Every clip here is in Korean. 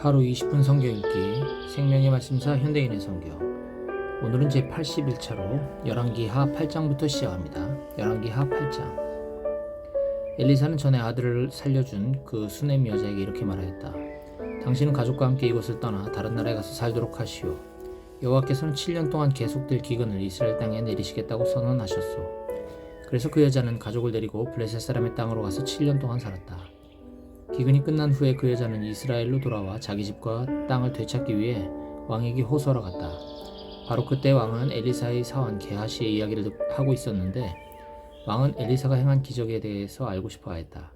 하루 20분 성경 읽기 생명의 말씀사 현대인의 성경 오늘은 제 81차로 열왕기하 8장부터 시작합니다. 열왕기하 8장 엘리사는 전에 아들을 살려준 그 수넴 여자에게 이렇게 말하였다. 당신은 가족과 함께 이곳을 떠나 다른 나라에 가서 살도록 하시오. 여호와께서는 7년 동안 계속될 기근을 이스라엘 땅에 내리시겠다고 선언하셨소. 그래서 그 여자는 가족을 데리고 블레셋 사람의 땅으로 가서 7년 동안 살았다. 기근이 끝난 후에 그 여자는 이스라엘로 돌아와 자기 집과 땅을 되찾기 위해 왕에게 호소하러 갔다. 바로 그때 왕은 엘리사의 사원 게하시의 이야기를 듣- 하고 있었는데 왕은 엘리사가 행한 기적에 대해서 알고 싶어 하였다.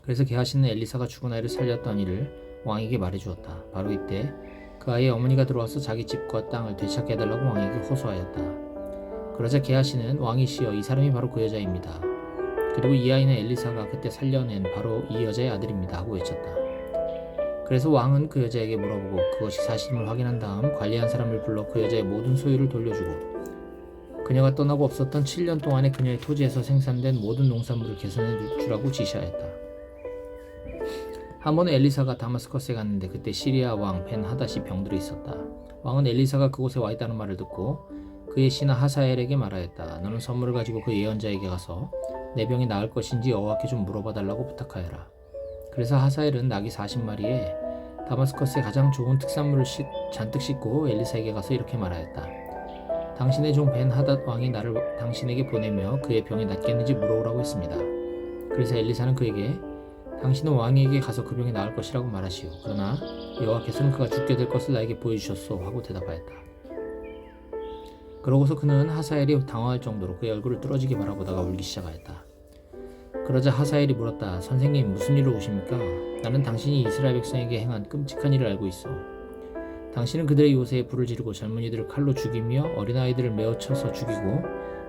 그래서 게하시는 엘리사가 죽은 아이를 살렸던 일을 왕에게 말해 주었다. 바로 이때 그 아이의 어머니가 들어와서 자기 집과 땅을 되찾게 해달라고 왕에게 호소하였다. 그러자 게하시는 왕이시여 이 사람이 바로 그 여자입니다. 그리고 이 아이는 엘리사가 그때 살려낸 바로 이 여자의 아들입니다 하고 외쳤다. 그래서 왕은 그 여자에게 물어보고 그것이 사실임을 확인한 다음 관리한 사람을 불러 그 여자의 모든 소유를 돌려주고 그녀가 떠나고 없었던 7년 동안에 그녀의 토지에서 생산된 모든 농산물을 개선해 주라고 지시하였다. 한 번은 엘리사가 다마스커스에 갔는데 그때 시리아 왕 벤 하닷이 병들어 있었다. 왕은 엘리사가 그곳에 와 있다는 말을 듣고 그의 신하 하사엘에게 말하였다. 너는 선물을 가지고 그 예언자에게 가서 내 병이 나을 것인지 여호와께 좀 물어봐 달라고 부탁하여라. 그래서 하사엘은 낙이 40마리에 다마스커스의 가장 좋은 특산물을 씻- 잔뜩 싣고 엘리사에게 가서 이렇게 말하였다. 당신의 종 벤 하닷 왕이 나를 당신에게 보내며 그의 병이 낫겠는지 물어오라고 했습니다. 그래서 엘리사는 그에게 당신은 왕에게 가서 그 병이 나을 것이라고 말하시오. 그러나 여호와께서는 그가 죽게 될 것을 나에게 보여주셨소 하고 대답하였다. 그러고서 그는 하사엘이 당황할 정도로 그의 얼굴을 뚫어지게 바라보다가 울기 시작하였다. 그러자 하사엘이 물었다. 선생님 무슨 일로 오십니까? 나는 당신이 이스라엘 백성에게 행한 끔찍한 일을 알고 있어. 당신은 그들의 요새에 불을 지르고 젊은이들을 칼로 죽이며 어린아이들을 메어 쳐서 죽이고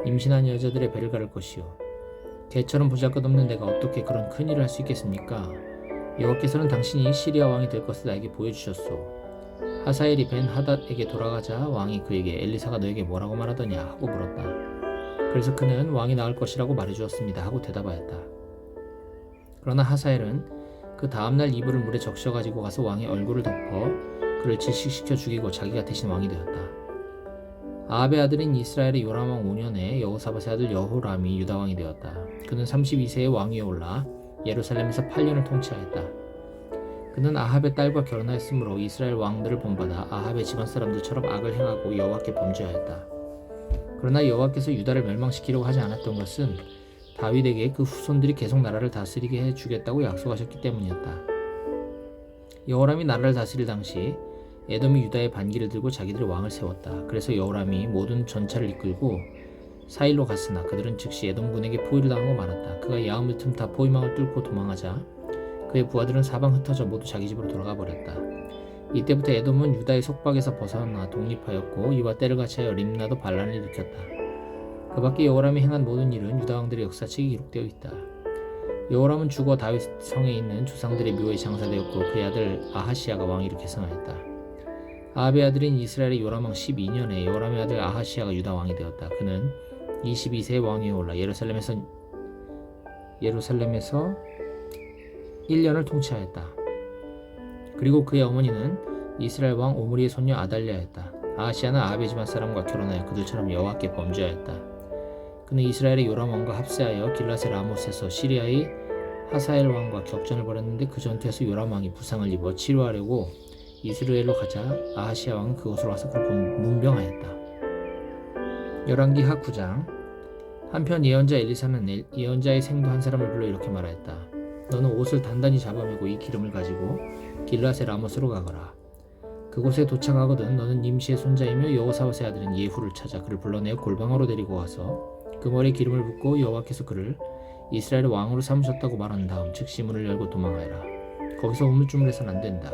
임신한 여자들의 배를 가를 것이요. 개처럼 보잘것없는 내가 어떻게 그런 큰 일을 할 수 있겠습니까? 여호와께서는 당신이 시리아 왕이 될 것을 나에게 보여주셨소. 하사엘이 벤 하닷에게 돌아가자 왕이 그에게 엘리사가 너에게 뭐라고 말하더냐 하고 물었다. 그래서 그는 왕이 나을 것이라고 말해주었습니다 하고 대답하였다. 그러나 하사엘은 그 다음날 이불을 물에 적셔 가지고 가서 왕의 얼굴을 덮어 그를 질식시켜 죽이고 자기가 대신 왕이 되었다. 아합의 아들인 이스라엘의 요람 왕 5년에 여호사밧의 아들 여호람이 유다 왕이 되었다. 그는 32세에 왕위에 올라 예루살렘에서 8년을 통치하였다. 그는 아합의 딸과 결혼하였으므로 이스라엘 왕들을 본받아 아합의 집안 사람들처럼 악을 행하고 여호와께 범죄하였다. 그러나 여호와께서 유다를 멸망시키려고 하지 않았던 것은 다윗에게 그 후손들이 계속 나라를 다스리게 해 주겠다고 약속하셨기 때문이었다. 여호람이 나라를 다스릴 당시 에돔이 유다의 반기를 들고 자기들의 왕을 세웠다. 그래서 여호람이 모든 전차를 이끌고 사일로 갔으나 그들은 즉시 에돔군에게 포위를 당하고 말았다. 그가 야음을 틈타 포위망을 뚫고 도망하자 그의 부하들은 사방 흩어져 모두 자기 집으로 돌아가 버렸다. 이때부터 에돔은 유다의 속박에서 벗어나 독립하였고 이와 때를 같이하여 림나도 반란을 일으켰다. 그 밖에 여호람이 행한 모든 일은 유다 왕들의 역사책에 기록되어 있다. 여호람은 죽어 다윗 성에 있는 조상들의 묘에 장사되었고 그의 아들 아하시아가 왕위를 계승하였다. 아합의 아들인 이스라엘의 요람 왕 12년에 여호람의 아들 아하시아가 유다 왕이 되었다. 그는 22세 왕위에 올라 예루살렘에서 예루살렘에서 1년을 통치하였다. 그리고 그의 어머니는 이스라엘 왕 오므리의 손녀 아달랴였다. 아하시아는 아합의 집안 사람과 결혼하여 그들처럼 여호와께 범죄하였다. 그는 이스라엘의 요람 왕과 합세하여 길라세 라못에서 시리아의 하사엘 왕과 격전을 벌였는데 그 전투에서 요람 왕이 부상을 입어 치료하려고 이스라엘로 가자 아하시아 왕은 그곳으로 와서 그를 본- 문병하였다. 열왕기 하 9장 한편 예언자 엘리사는 엘- 예언자의 생도 한 사람을 불러 이렇게 말하였다. 너는 옷을 단단히 잡아매고 이 기름을 가지고 길라세 라못으로 가거라. 그곳에 도착하거든 너는 nim시의 손자이며 여호사밧의 아들인 예후를 찾아 그를 불러내어 골방으로 데리고 와서 그 머리에 기름을 붓고 여호와께서 그를 이스라엘의 왕으로 삼으셨다고 말한 다음 즉시 문을 열고 도망하여라. 거기서 우물쭈물해서는 안 된다.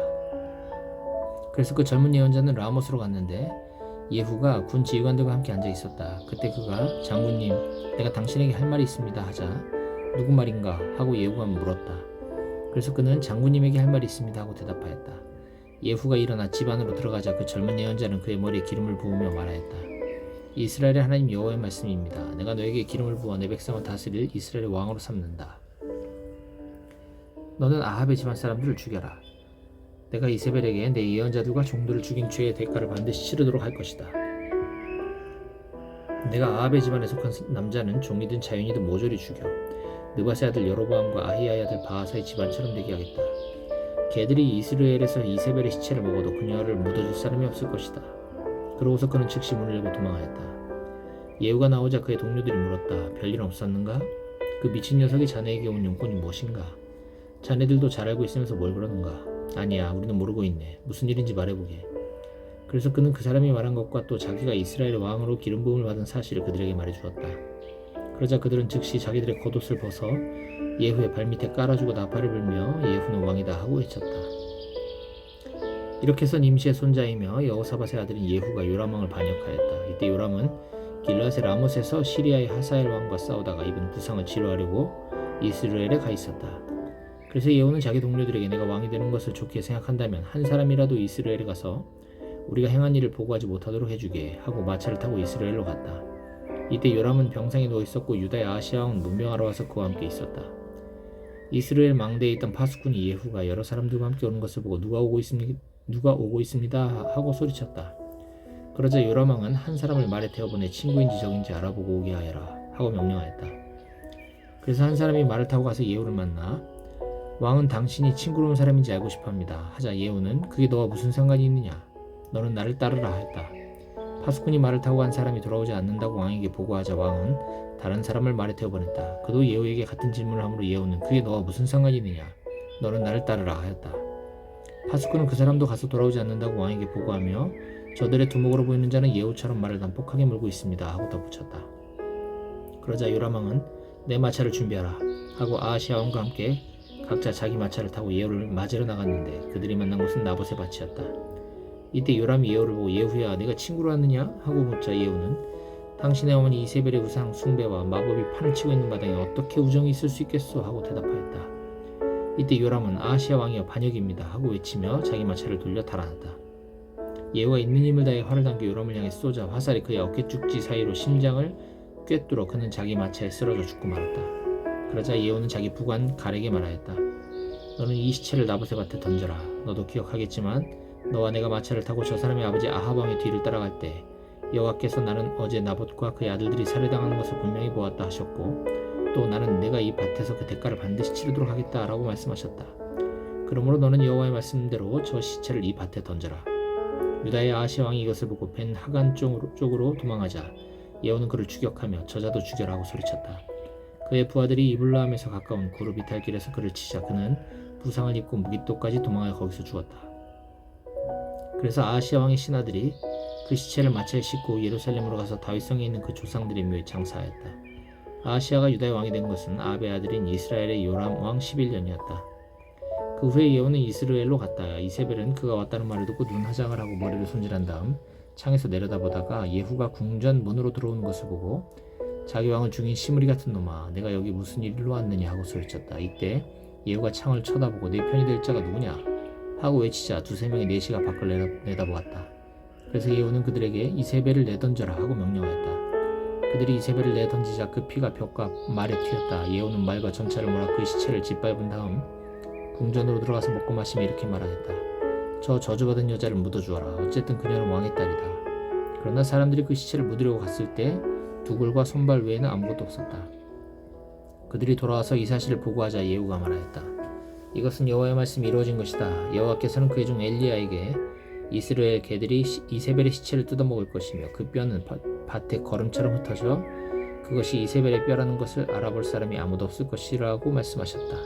그래서 그 젊은 예언자는 라못으로 갔는데 예후가 군 지휘관들과 함께 앉아 있었다. 그때 그가 장군님, 내가 당신에게 할 말이 있습니다 하자 누구 말인가 하고 예후가 물었다. 그래서 그는 장군님에게 할 말이 있습니다 하고 대답하였다. 예후가 일어나 집 안으로 들어가자 그 젊은 예언자는 그의 머리에 기름을 부으며 말하였다. 이스라엘의 하나님 여호와의 말씀입니다. 내가 너에게 기름을 부어 내 백성을 다스릴 이스라엘의 왕으로 삼는다. 너는 아합의 집안 사람들을 죽여라. 내가 이세벨에게 내 예언자들과 종들을 죽인 죄의 대가를 반드시 치르도록 할 것이다. 내가 아합의 집안에 속한 남자는 종이든 자연이든 모조리 죽여 느바세 아들 여로보암과 아히야의 아들 바하사의 집안처럼 되게 하겠다. 개들이 이스라엘에서 이세벨의 시체를 먹어도 그녀를 묻어줄 사람이 없을 것이다. 그러고서 그는 즉시 문을 열고 도망하였다. 예후가 나오자 그의 동료들이 물었다. 별일 없었는가? 그 미친 녀석이 자네에게 온 용건이 무엇인가? 자네들도 잘 알고 있으면서 뭘 그러는가? 아니야, 우리는 모르고 있네. 무슨 일인지 말해보게. 그래서 그는 그 사람이 말한 것과 또 자기가 이스라엘 왕으로 기름 부음을 받은 사실을 그들에게 말해주었다. 그러자 그들은 즉시 자기들의 겉옷을 벗어 예후의 발밑에 깔아주고 나팔을 불며 예후는 왕이다 하고 외쳤다. 이렇게 해서 임시의 손자이며 여호사밧의 아들인 예후가 요람 왕을 반역하였다. 이때 요람은 길라세 라못에서 시리아의 하사엘 왕과 싸우다가 입은 부상을 치료하려고 이스라엘에 가 있었다. 그래서 예후는 자기 동료들에게 내가 왕이 되는 것을 좋게 생각한다면 한 사람이라도 이스라엘에 가서 우리가 행한 일을 보고하지 못하도록 해주게 하고 마차를 타고 이스라엘로 갔다. 이때 요람은 병상에 누워 있었고 유다의 아시아 왕은 문명하러 와서 그와 함께 있었다. 이스라엘 망대에 있던 파수꾼이 예후가 여러 사람들과 함께 오는 것을 보고 누가 오고 있습니까? 누가 오고 있습니다 하고 소리쳤다. 그러자 요람 왕은 한 사람을 말에 태워보내 친구인지 적인지 알아보고 오게 하여라 하고 명령하였다. 그래서 한 사람이 말을 타고 가서 예후를 만나 왕은 당신이 친구로운 사람인지 알고 싶어합니다. 하자 예후는 그게 너와 무슨 상관이 있느냐? 너는 나를 따르라 하였다. 파수꾼이 말을 타고 간 사람이 돌아오지 않는다고 왕에게 보고하자 왕은 다른 사람을 말에 태워 보냈다. 그도 예후에게 같은 질문을 하므로 예후는 그게 너와 무슨 상관이 있느냐? 너는 나를 따르라 하였다. 파수꾼은 그 사람도 가서 돌아오지 않는다고 왕에게 보고하며 저들의 두목으로 보이는 자는 예후처럼 말을 난폭하게 물고 있습니다 하고 덧붙였다. 그러자 요람왕은 내 마차를 준비하라 하고 아시아 왕과 함께 각자 자기 마차를 타고 예후를 맞으러 나갔는데 그들이 만난 곳은 나봇의 밭이었다. 이때 요람이 예후를 보고 예후야 네가 친구로 왔느냐 하고 묻자 예후는 당신의 어머니 이세벨의 우상 숭배와 마법이 판을 치고 있는 마당에 어떻게 우정이 있을 수 있겠소 하고 대답하였다. 이때 요람은 아시아 왕이여 반역입니다 하고 외치며 자기 마차를 돌려 달아났다. 예후가 있는 힘을 다해 활을 당겨 요람을 향해 쏘자 화살이 그의 어깨 쭉지 사이로 심장을 꿰뚫어 그는 자기 마차에 쓰러져 죽고 말았다. 그러자 예후는 자기 부관 갈에게 말하였다. 너는 이 시체를 나봇의 밭에 던져라. 너도 기억하겠지만 너와 내가 마차를 타고 저 사람의 아버지 아합 왕의 뒤를 따라갈 때 여호와께서 나는 어제 나봇과 그의 아들들이 살해당하는 것을 분명히 보았다 하셨고 또 나는 내가 이 밭에서 그 대가를 반드시 치르도록 하겠다라고 말씀하셨다. 그러므로 너는 여호와의 말씀대로 저 시체를 이 밭에 던져라. 유다의 아시 왕이 이것을 보고 벤 하간 쪽으로, 도망하자 예후는 그를 추격하며 저자도 죽여라고 소리쳤다. 그의 부하들이 이블라함에서 가까운 구르 비탈길에서 그를 치자 그는 부상을 입고 무기토까지 도망하여 거기서 죽었다. 그래서 아시아 왕의 신하들이 그 시체를 마차에 싣고 예루살렘으로 가서 다윗성에 있는 그 조상들의 묘에 장사하였다. 아시아가 유다의 왕이 된 것은 아베 아들인 이스라엘의 요람 왕 11년이었다. 그 후에 예후는 이스라엘로 갔다. 이세벨은 그가 왔다는 말을 듣고 눈 화장을 하고 머리를 손질한 다음 창에서 내려다보다가 예후가 궁전 문으로 들어오는 것을 보고 자기 왕을 죽인 시무리 같은 놈아 내가 여기 무슨 일로 왔느냐 하고 소리쳤다. 이때 예후가 창을 쳐다보고 내 편이 될 자가 누구냐 하고 외치자 두세 명의 내시가 밖을 내다, 내다보았다. 그래서 예후는 그들에게 이세벨을 내던져라 하고 명령하였다. 그들이 이세벨을 내던지자 그 피가 벽과 말에 튀었다. 예후는 말과 전차를 몰아 그 시체를 짓밟은 다음 궁전으로 들어가서 먹고 마시며 이렇게 말하였다. 저 저주받은 여자를 묻어주어라. 어쨌든 그녀는 왕의 딸이다. 그러나 사람들이 그 시체를 묻으려고 갔을 때 두골과 손발 외에는 아무것도 없었다. 그들이 돌아와서 이 사실을 보고하자 예후가 말하였다. 이것은 여호와의 말씀이 이루어진 것이다. 여호와께서는 그의 종 엘리야에게 이스라엘 개들이 이세벨의 시체를 뜯어먹을 것이며 그 뼈는 밭에 거름처럼 흩어져 그것이 이세벨의 뼈라는 것을 알아볼 사람이 아무도 없을 것이라고 말씀하셨다.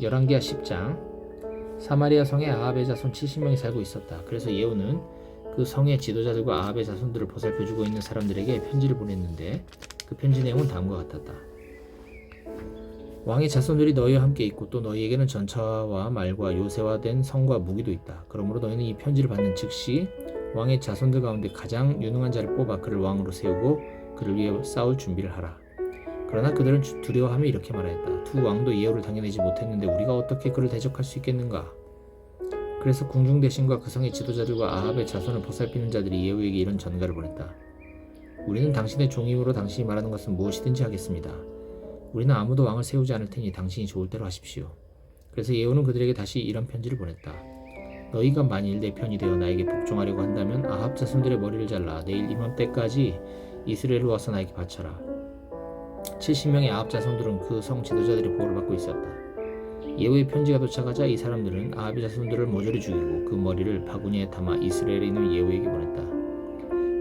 열왕기하 10장 사마리아 성에 아합의 자손 70명이 살고 있었다. 그래서 예후는 그 성의 지도자들과 아합의 자손들을 보살펴주고 있는 사람들에게 편지를 보냈는데 그 편지 내용은 다음과 같았다. 왕의 자손들이 너희와 함께 있고 또 너희에게는 전차와 말과 요새화 된 성과 무기도 있다. 그러므로 너희는 이 편지를 받는 즉시 왕의 자손들 가운데 가장 유능한 자를 뽑아 그를 왕으로 세우고 그를 위해 싸울 준비를 하라. 그러나 그들은 두려워하며 이렇게 말하였다. 두 왕도 예후를 당해내지 못했는데 우리가 어떻게 그를 대적할 수 있겠는가? 그래서 궁중 대신과 그 성의 지도자들과 아합의 자손을 보살피는 자들이 예후에게 이런 전가를 보냈다. 우리는 당신의 종임으로 당신이 말하는 것은 무엇이든지 하겠습니다. 우리는 아무도 왕을 세우지 않을 테니 당신이 좋을 대로 하십시오. 그래서 예후는 그들에게 다시 이런 편지를 보냈다. 너희가 만일 내 편이 되어 나에게 복종하려고 한다면 아합 자손들의 머리를 잘라 내일 이맘때까지 이스라엘로 와서 나에게 바쳐라. 70명의 아합 자손들은 그 성 지도자들의 보호를 받고 있었다. 예후의 편지가 도착하자 이 사람들은 아합의 자손들을 모조리 죽이고 그 머리를 바구니에 담아 이스라엘에 있는 예후에게 보냈다.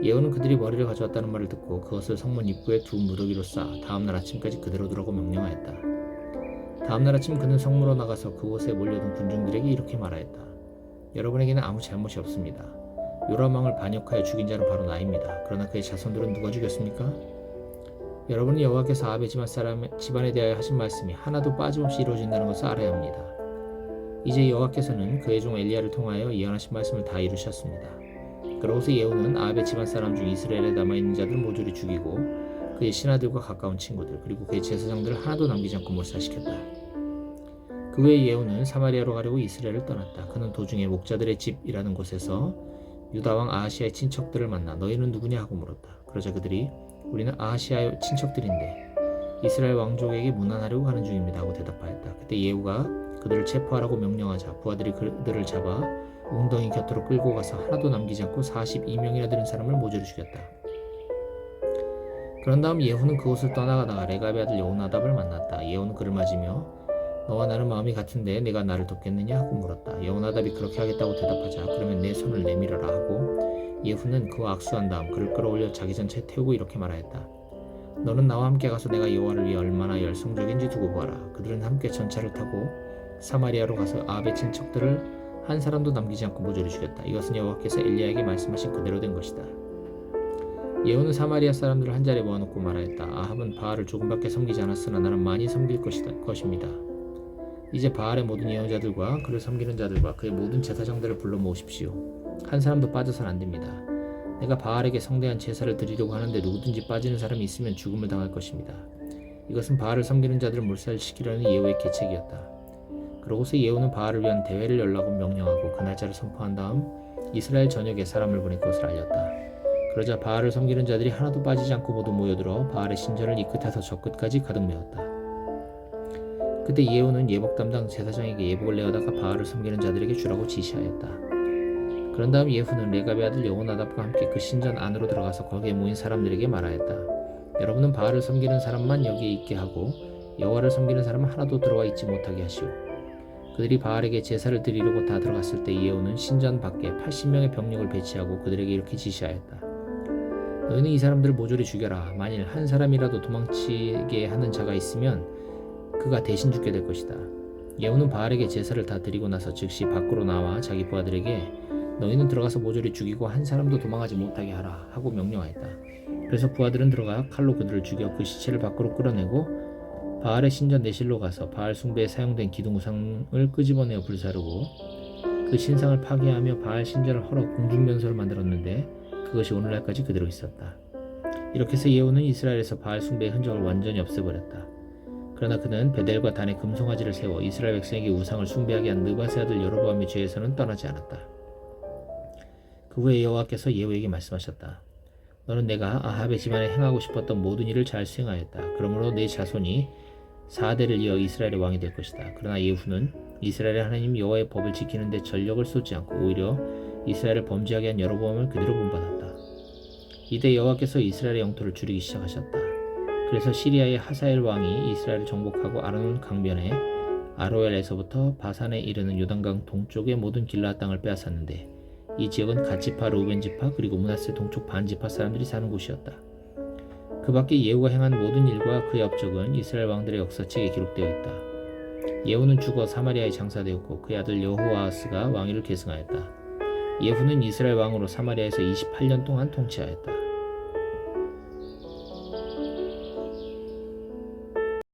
예후는 그들이 머리를 가져왔다는 말을 듣고 그것을 성문 입구에 두 무더기로 싸 다음날 아침까지 그대로 두라고 명령하였다. 다음날 아침 그는 성문으로 나가서 그곳에 몰려든 군중들에게 이렇게 말하였다. 여러분에게는 아무 잘못이 없습니다. 요람왕을 반역하여 죽인 자는 바로 나입니다. 그러나 그의 자손들은 누가 죽였습니까? 여러분은 여호와께서 아베 집안 사람 집안에 대하여 하신 말씀이 하나도 빠짐없이 이루어진다는 것을 알아야 합니다. 이제 여호와께서는 그의 종 엘리야를 통하여 예언하신 말씀을 다 이루셨습니다. 그러고서 예후는 아베 집안 사람 중 이스라엘에 남아 있는 자들 모조리 죽이고 그의 신하들과 가까운 친구들 그리고 그의 제사장들을 하나도 남기지 않고 몰살시켰다. 그 후에 예후는 사마리아로 가려고 이스라엘을 떠났다. 그는 도중에 목자들의 집이라는 곳에서 유다 왕 아하시아의 친척들을 만나 너희는 누구냐 하고 물었다. 그러자 그들이 우리는 아하시아의 친척들인데 이스라엘 왕족에게 문안하려고 가는 중입니다 하고 대답하였다. 그때 예후가 그들을 체포하라고 명령하자 부하들이 그들을 잡아 웅덩이 곁으로 끌고 가서 하나도 남기지 않고 42명이나 되는 사람을 모조리 죽였다. 그런 다음 예후는 그곳을 떠나가다가 레갑의 아들 여호나답을 만났다. 예후는 그를 맞으며 너와 나는 마음이 같은데 내가 나를 돕겠느냐 하고 물었다. 여호나답이 그렇게 하겠다고 대답하자 그러면 내 손을 내밀어라 하고 예후는 그와 악수한 다음 그를 끌어올려 자기 전체에 태우고 이렇게 말하였다. 너는 나와 함께 가서 내가 여호와를 위해 얼마나 열성적인지 두고 보아라. 그들은 함께 전차를 타고 사마리아로 가서 아합의 친척들을 한 사람도 남기지 않고 모조리 죽였다. 이것은 여호와께서 엘리야에게 말씀하신 그대로 된 것이다. 예후는 사마리아 사람들을 한 자리에 모아놓고 말하였다. 아합은 바알을 조금밖에 섬기지 않았으나 나는 많이 섬길 것이다, 것입니다. 이제 바알의 모든 예언자들과 그를 섬기는 자들과 그의 모든 제사장들을 불러 모으십시오. 한 사람도 빠져선 안 됩니다. 내가 바알에게 성대한 제사를 드리려고 하는데 누구든지 빠지는 사람이 있으면 죽음을 당할 것입니다. 이것은 바알을 섬기는 자들을 몰살시키려는 예후의 계책이었다. 그러고서 예후는 바알을 위한 대회를 열라고 명령하고 그 날짜를 선포한 다음 이스라엘 전역에 사람을 보내 그것을 알렸다. 그러자 바알을 섬기는 자들이 하나도 빠지지 않고 모두 모여들어 바알의 신전을 이 끝에서 저 끝까지 가득 메웠다. 그때 예후는 예복 담당 제사장에게 예복을 내어다가 바알을 섬기는 자들에게 주라고 지시하였다. 그런 다음 예후는 레갑의 아들 여호나답과 함께 그 신전 안으로 들어가서 거기에 모인 사람들에게 말하였다. 여러분은 바알을 섬기는 사람만 여기에 있게 하고 여호와를 섬기는 사람은 하나도 들어와 있지 못하게 하시오. 그들이 바알에게 제사를 드리려고 다 들어갔을 때 예후는 신전 밖에 80명의 병력을 배치하고 그들에게 이렇게 지시하였다. 너희는 이 사람들을 모조리 죽여라. 만일 한 사람이라도 도망치게 하는 자가 있으면 그가 대신 죽게 될 것이다. 예후는 바알에게 제사를 다 드리고 나서 즉시 밖으로 나와 자기 부하들에게 너희는 들어가서 모조리 죽이고 한 사람도 도망하지 못하게 하라 하고 명령하였다. 그래서 부하들은 들어가 칼로 그들을 죽여 그 시체를 밖으로 끌어내고 바알의 신전 내실로 가서 바알 숭배에 사용된 기둥 우상을 끄집어내어 불사르고 그 신상을 파괴하며 바알 신전을 헐어 공중변소를 만들었는데 그것이 오늘날까지 그대로 있었다. 이렇게 해서 예후는 이스라엘에서 바알 숭배의 흔적을 완전히 없애버렸다. 그러나 그는 베델과 단에 금송아지를 세워 이스라엘 백성에게 우상을 숭배하게 한 느바세 아들 여로보암의 죄에서는 떠나지 않았다. 그 후에 여호와께서 예후에게 말씀하셨다. 너는 내가 아합의 집안에 행하고 싶었던 모든 일을 잘 수행하였다. 그러므로 내 자손이 4대를 이어 이스라엘의 왕이 될 것이다. 그러나 예후는 이스라엘의 하나님 여호와의 법을 지키는 데 전력을 쏟지 않고 오히려 이스라엘을 범죄하게 한 여로보암을 그대로 본받았다. 이때 여호와께서 이스라엘의 영토를 줄이기 시작하셨다. 그래서 시리아의 하사엘 왕이 이스라엘을 정복하고 아르논 강변에 아로엘에서부터 바산에 이르는 요단강 동쪽의 모든 길라 땅을 빼앗았는데 이 지역은 갓지파, 루벤 지파 그리고 문하세 동쪽 반 지파 사람들이 사는 곳이었다. 그 밖에 예후가 행한 모든 일과 그의 업적은 이스라엘 왕들의 역사책에 기록되어 있다. 예후는 죽어 사마리아에 장사되었고 그의 아들 여호아스가 왕위를 계승하였다. 예후는 이스라엘 왕으로 사마리아에서 28년 동안 통치하였다.